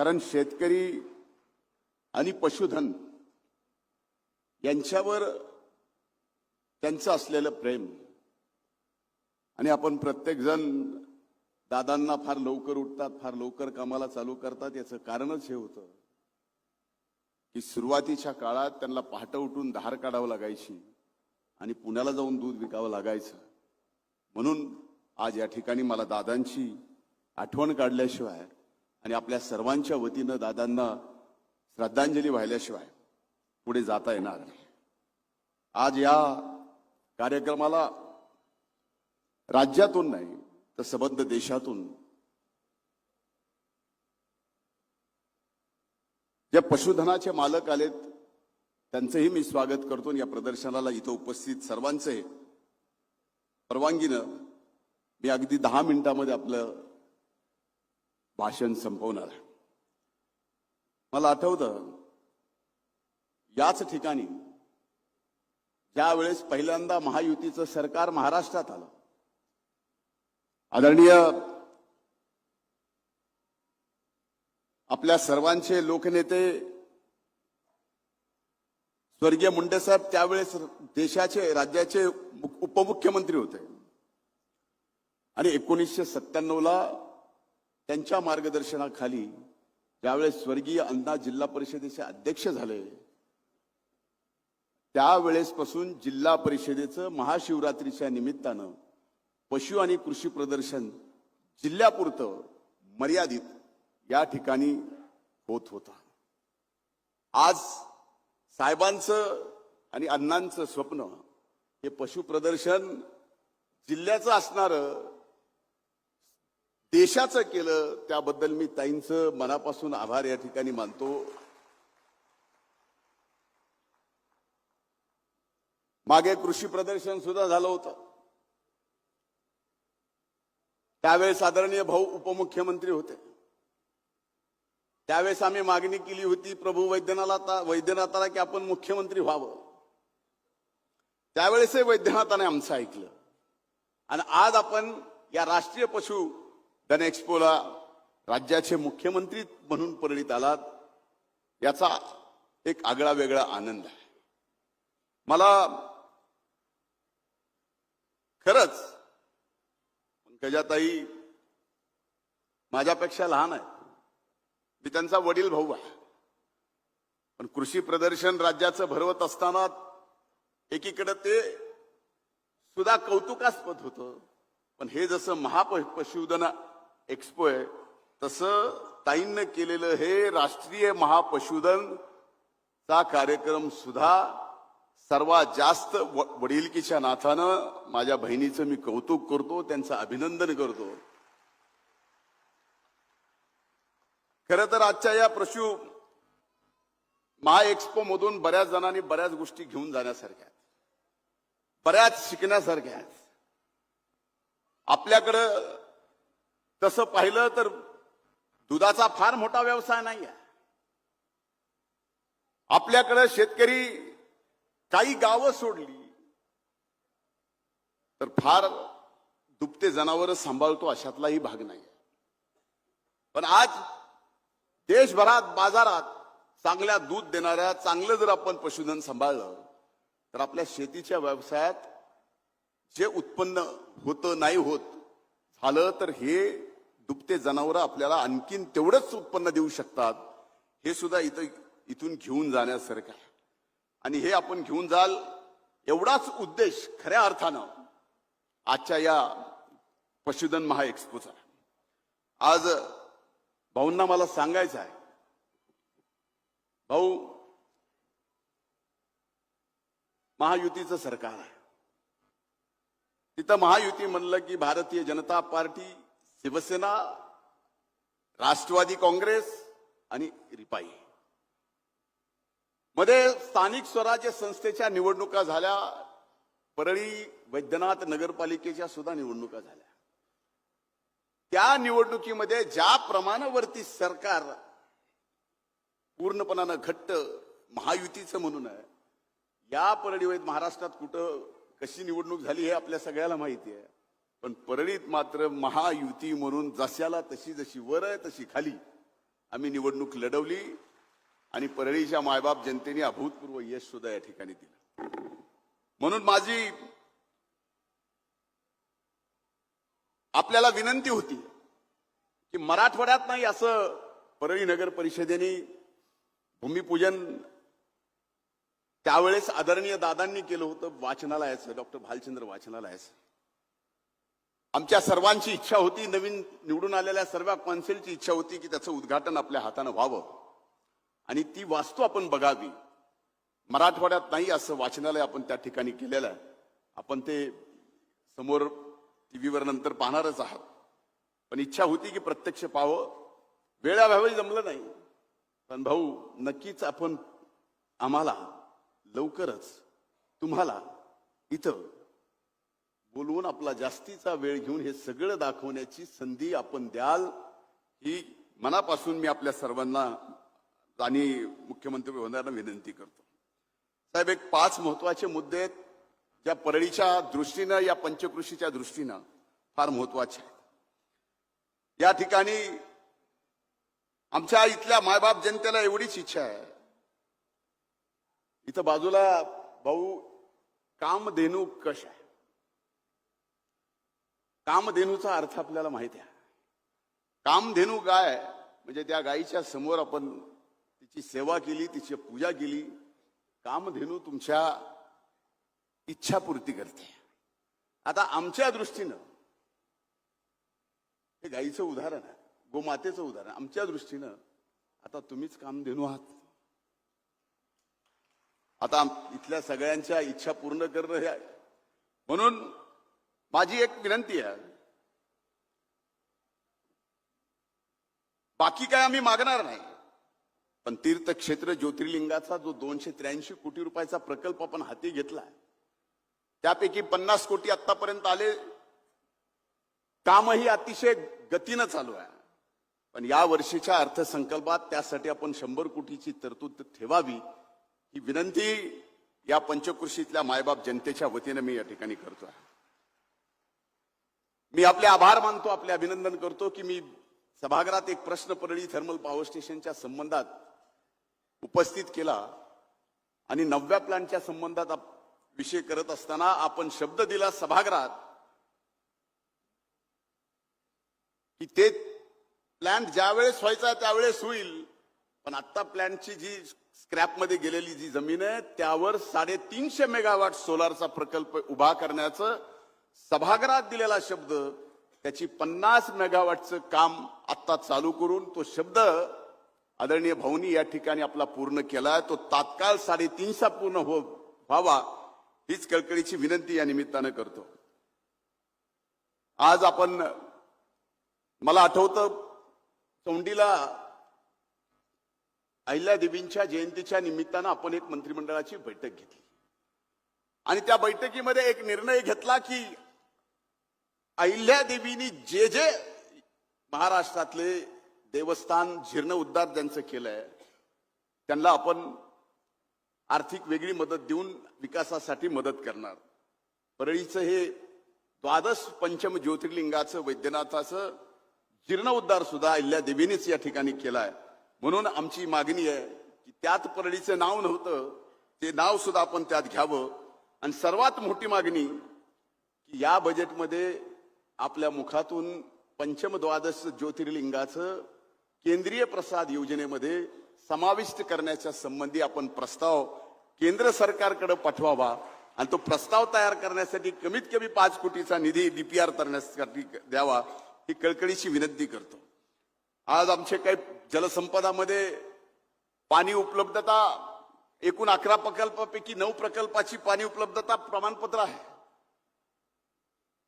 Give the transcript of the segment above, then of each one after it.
कारण शेतकरी आणि पशुधन यांच्यावर त्यांचं असलेलं प्रेम. आणि आपण प्रत्येकजण दादांना फार लवकर उठतात फार लवकर कामाला चालू करतात याचं कारणच हे होतं. की सुरुवातीच्या काळात त्यांना पहाटं उठून धार काढावं लागायची आणि पुण्याला जाऊन दूध विकावं लागायचं. म्हणून आज या ठिकाणी मला दादांची आठवण काढल्याशिवाय आणि आपल्या सर्वांच्या वतीनं दादांना श्रद्धांजली वाहिल्याशिवाय पुढे जाता येणार नाही. आज या कार्यक्रमाला राज्यातून नाही तर सबंध देशातून जे पशुधनाचे मालक आलेत त्यांचंही मी स्वागत करतो या प्रदर्शनाला इथं उपस्थित सर्वांचे परवानगीनं मी अगदी दहा मिनिटामध्ये आपलं भाषण संपवणार आहे. मला आठवतं याच ठिकाणी ज्या वेळेस पहिल्यांदा महायुतीचं सरकार महाराष्ट्रात आलं आदरणीय आपल्या सर्वांचे लोकनेते स्वर्गीय मुंडेसाहेब त्यावेळेस देशाचे राज्याचे उपमुख्यमंत्री होते. आणि एकोणीसशे सत्त्याण्णवला त्यांच्या मार्गदर्शनाखाली ज्यावेळेस स्वर्गीय अण्णा जिल्हा परिषदेचे अध्यक्ष झाले त्यावेळेसपासून जिल्हा परिषदेचं महाशिवरात्रीच्या निमित्तानं पशु आणि कृषी प्रदर्शन जिल्ह्यापुरतं मर्यादित या ठिकाणी होत होता. आज साहेबांचं आणि अण्णांचं स्वप्न हे पशु प्रदर्शन जिल्ह्याचं असणारं देशाचं केलं त्याबद्दल मी ताईंचं मनापासून आभार या ठिकाणी मानतो. मागे कृषी प्रदर्शन सुद्धा झालं होतं. त्यावेळेस आदरणीय भाऊ उपमुख्यमंत्री होते. त्यावेळेस आम्ही मागणी केली होती प्रभू वैद्यनाथाला वैद्यनाथाला की आपण मुख्यमंत्री व्हावं. त्यावेळेसही वैद्यनाथाने आमचं ऐकलं. आणि आज आपण या राष्ट्रीय पशु धन एक्सपोला राज्याचे मुख्यमंत्री म्हणून परिणित आलात याचा एक आगळा वेगळा आनंद आहे. मला खरंच पंकजाताई माझ्यापेक्षा लहान आहे मी त्यांचा वडील भाऊ आहे. पण कृषी प्रदर्शन राज्याचं भरवत असताना एकीकडे ते सुद्धा कौतुकास्पद होतं पण हे जसं महाप पशुधन एक्स्पो आहे. तसं ताईंनं केलेलं हे राष्ट्रीय महापशुधन चा कार्यक्रम सुद्धा सर्वात जास्त वडीलकीच्या वडिलकीच्या नाथानं माझ्या बहिणीचं मी कौतुक करतो त्यांचं अभिनंदन करतो. खरं तर आजच्या या पशु महा एक्स्पो मधून बऱ्याच जणांनी बऱ्याच गोष्टी घेऊन जाण्यासारख्या आहेत. बऱ्याच शिकण्यासारख्या आहेत. आपल्याकडं तसं पाहिलं तर दुधाचा फार मोठा व्यवसाय नाही आहे आपल्याकडं शेतकरी काही गावं सोडली तर फार दुभते जनावर सांभाळतो अशातलाही भाग नाही पण आज देशभरात बाजारात चांगल्या दूध देणाऱ्या चांगलं जर आपण पशुधन सांभाळलं तर आपल्या शेतीच्या व्यवसायात जे उत्पन्न होतं नाही होत झालं तर हे दुभते जनावरं आपल्याला आणखीन तेवढंच उत्पन्न देऊ शकतात हे सुद्धा इथं इथून घेऊन जाण्यासारखं आहे. आणि हे आपण घेऊन जाल एवढाच उद्देश खऱ्या अर्थानं आजच्या या पशुधन महाएक्सपोचा आज भाऊंना मला सांगायचं आहे भाऊ महायुतीचं सरकार आहे. तिथं महायुती म्हणलं की भारतीय जनता पार्टी शिवसेना राष्ट्रवादी काँग्रेस आणि रिपाई. मध्ये स्थानिक स्वराज्य संस्थेच्या निवडणुका झाल्या. परळी वैद्यनाथ नगरपालिकेच्या सुद्धा निवडणुका झाल्या. त्या निवडणुकीमध्ये ज्या प्रमाणावरती सरकार पूर्णपणानं घट्ट महायुतीचं म्हणून आहे या परळी वैद महाराष्ट्रात कुठं कशी निवडणूक झाली हे आपल्या सगळ्याला माहिती आहे. पण परळीत मात्र महायुती म्हणून जशाला तशी जशी वर आहे तशी खाली आम्ही निवडणूक लढवली आणि परळीच्या मायबाप जनतेने अभूतपूर्व यश सुद्धा या ठिकाणी दिलं. म्हणून माझी आपल्याला विनंती होती की मराठवाड्यात नाही असं परळी नगर परिषदेने भूमिपूजन त्यावेळेस आदरणीय दादांनी केलं होतं वाचनालयाचं डॉक्टर भालचंद्र वाचनालयाचं. आमच्या सर्वांची इच्छा होती नवीन निवडून आलेल्या सर्व कॉन्सिलची इच्छा होती की त्याचं उद्घाटन आपल्या हातानं व्हावं. आणि ती वास्तू आपण बघावी. मराठवाड्यात नाही असं वाचनालय आपण त्या ठिकाणी केलेलं आहे. आपण ते समोर टीव्हीवर नंतर पाहणारच आहात. पण इच्छा होती की प्रत्यक्ष पाहावं. वेळाभावी जमलं नाही. पण भाऊ नक्कीच आपण आम्हाला लवकरच तुम्हाला इथं बोलवून आपला जास्तीचा वेळ घेऊन हे सगळं दाखवण्याची संधी आपण द्याल ही मनापासून मी आपल्या सर्वांना आणि मुख्यमंत्री महोदयांना विनंती करतो. साहेब एक पाच महत्त्वाचे मुद्दे आहेत ज्या परळीच्या दृष्टीनं या पंचकृषीच्या दृष्टीनं फार महत्त्वाचे आहेत. या ठिकाणी आमच्या इथल्या मायबाप जनतेला एवढीच इच्छा आहे. इथं बाजूला भाऊ कामधेनू कश आहे? कामधेनूचा अर्थ आपल्याला माहिती आहे. कामधेनू गाय म्हणजे त्या गायीच्या समोर आपण तिची सेवा केली तिची पूजा केली कामधेनू तुमच्या इच्छापूर्ती करते. आता आमच्या दृष्टीनं हे गायीचं उदाहरण आहे गोमातेचं उदाहरण आमच्या दृष्टीनं आता तुम्हीच कामधेनू आहात. आता इथल्या सगळ्यांच्या इच्छा पूर्ण करणं हे म्हणून माझी एक विनंती आहे. बाकी काय आम्ही मागणार नाही. पण तीर्थक्षेत्र ज्योतिर्लिंगाचा जो दोनशे त्र्याऐंशी कोटी रुपयाचा प्रकल्प आपण हाती घेतलाय त्यापैकी पन्नास कोटी आतापर्यंत आले. कामही अतिशय गतीनं चालू आहे. पण या वर्षीच्या अर्थसंकल्पात त्यासाठी आपण शंभर कोटीची तरतूद ठेवावी ही विनंती या पंचकृषीतल्या मायबाप जनतेच्या वतीनं मी या ठिकाणी करतो आहे मी आपले आभार मानतो आपले अभिनंदन करतो की मी सभागृहात एक प्रश्न परळी थर्मल पॉवर स्टेशनच्या संबंधात उपस्थित केला. आणि नवव्या प्लॅनच्या संबंधात विषय करत असताना आपण शब्द दिला सभागृहात की ते प्लॅन ज्यावेळेस व्हायचा त्यावेळेस होईल. पण आता प्लॅनची जी स्क्रॅपमध्ये गेलेली जी जमीन आहे त्यावर साडेतीनशे मेगावाट सोलारचा प्रकल्प उभा करण्याचं सभागृहात दिलेला शब्द त्याची पन्नास मेगावॅटचं काम आत्ता चालू करून तो शब्द आदरणीय भाऊनी या ठिकाणी आपला पूर्ण केला तो तात्काळ साडेतीनशा पूर्ण हो व्हावा हीच कळकळीची विनंती या निमित्तानं करतो. आज आपण मला आठवतं चौंडीला अहिल्यादेवींच्या जयंतीच्या निमित्तानं आपण एक मंत्रिमंडळाची बैठक घेतली. आणि त्या बैठकीमध्ये एक निर्णय घेतला की अहिल्यादेवींनी जे जे महाराष्ट्रातले देवस्थान जीर्ण उद्धार ज्यांचं केलंय त्यांना आपण आर्थिक वेगळी मदत देऊन विकासासाठी मदत करणार. परळीचं हे द्वादश पंचम ज्योतिर्लिंगाचं वैद्यनाथाचं जीर्णोद्धार सुद्धा अहिल्या देवीनेच या ठिकाणी केलाय. म्हणून आमची मागणी आहे की त्यात परळीचं नाव नव्हतं ते नाव सुद्धा आपण त्यात घ्यावं. आणि सर्वात मोठी मागणी की या बजेटमध्ये आपल्या मुखातून पंचम द्वादश ज्योतिर्लिंगाचं केंद्रीय प्रसाद योजनेमध्ये समाविष्ट करण्याच्या संबंधी आपण प्रस्ताव केंद्र सरकारकडे पाठवावा. आणि तो प्रस्ताव तयार करण्यासाठी कमीत कमी पाच कोटीचा निधी डीपीआर करण्यासाठी द्यावा ही कळकळीची विनंती करतो. आज आमचे काही जलसंपदामध्ये पाणी उपलब्धता एकूण अकरा प्रकल्पापैकी नऊ प्रकल्पाची पाणी उपलब्धता प्रमाणपत्र आहे.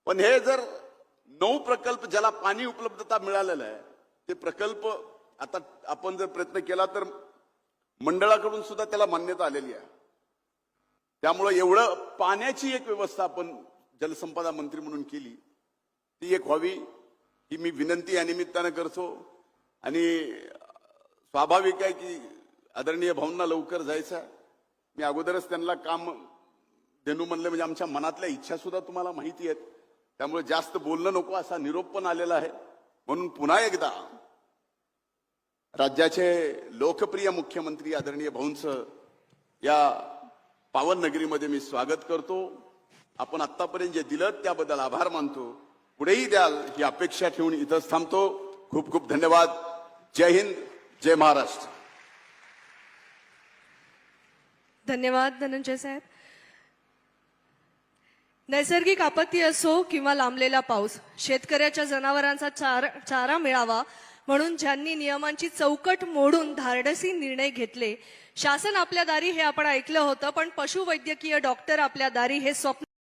पण हे जर नऊ प्रकल्प ज्याला पाणी उपलब्धता मिळालेलं आहे ते प्रकल्प आता आपण जर प्रयत्न केला तर मंडळाकडून सुद्धा त्याला मान्यता आलेली आहे. त्यामुळं एवढं पाण्याची एक व्यवस्था आपण जलसंपदा मंत्री म्हणून केली ती एक व्हावी ही मी विनंती या निमित्तानं करतो. आणि स्वाभाविक आहे की आदरणीय भाऊंना लवकर जायचं मी अगोदरच त्यांना काम देणू म्हणलं म्हणजे आमच्या मनातल्या इच्छा सुद्धा तुम्हाला माहिती आहेत. त्यामुळे जास्त बोलणं नको असा निरोप पण आलेला आहे. म्हणून पुन्हा एकदा राज्याचे लोकप्रिय मुख्यमंत्री आदरणीय भाऊंचं या पावन नगरीमध्ये मी स्वागत करतो. आपण आतापर्यंत जे दिलं त्याबद्दल आभार मानतो. पुढेही द्याल ही अपेक्षा ठेवून इथंच थांबतो. खूप खूप धन्यवाद. जय हिंद जय महाराष्ट्र. धन्यवाद धनंजय साहेब. नैसर्गिक आपत्ती असो किंवा लांबलेला पाऊस शेतकऱ्याच्या जनावरांचा चार, चारा मिळावा म्हणून ज्यांनी नियमांची चौकट मोडून धाडसी निर्णय घेतले शासन आपल्या दारी हे आपण ऐकलं होतं पण पशुवैद्यकीय डॉक्टर आपल्या दारी हे स्वप्न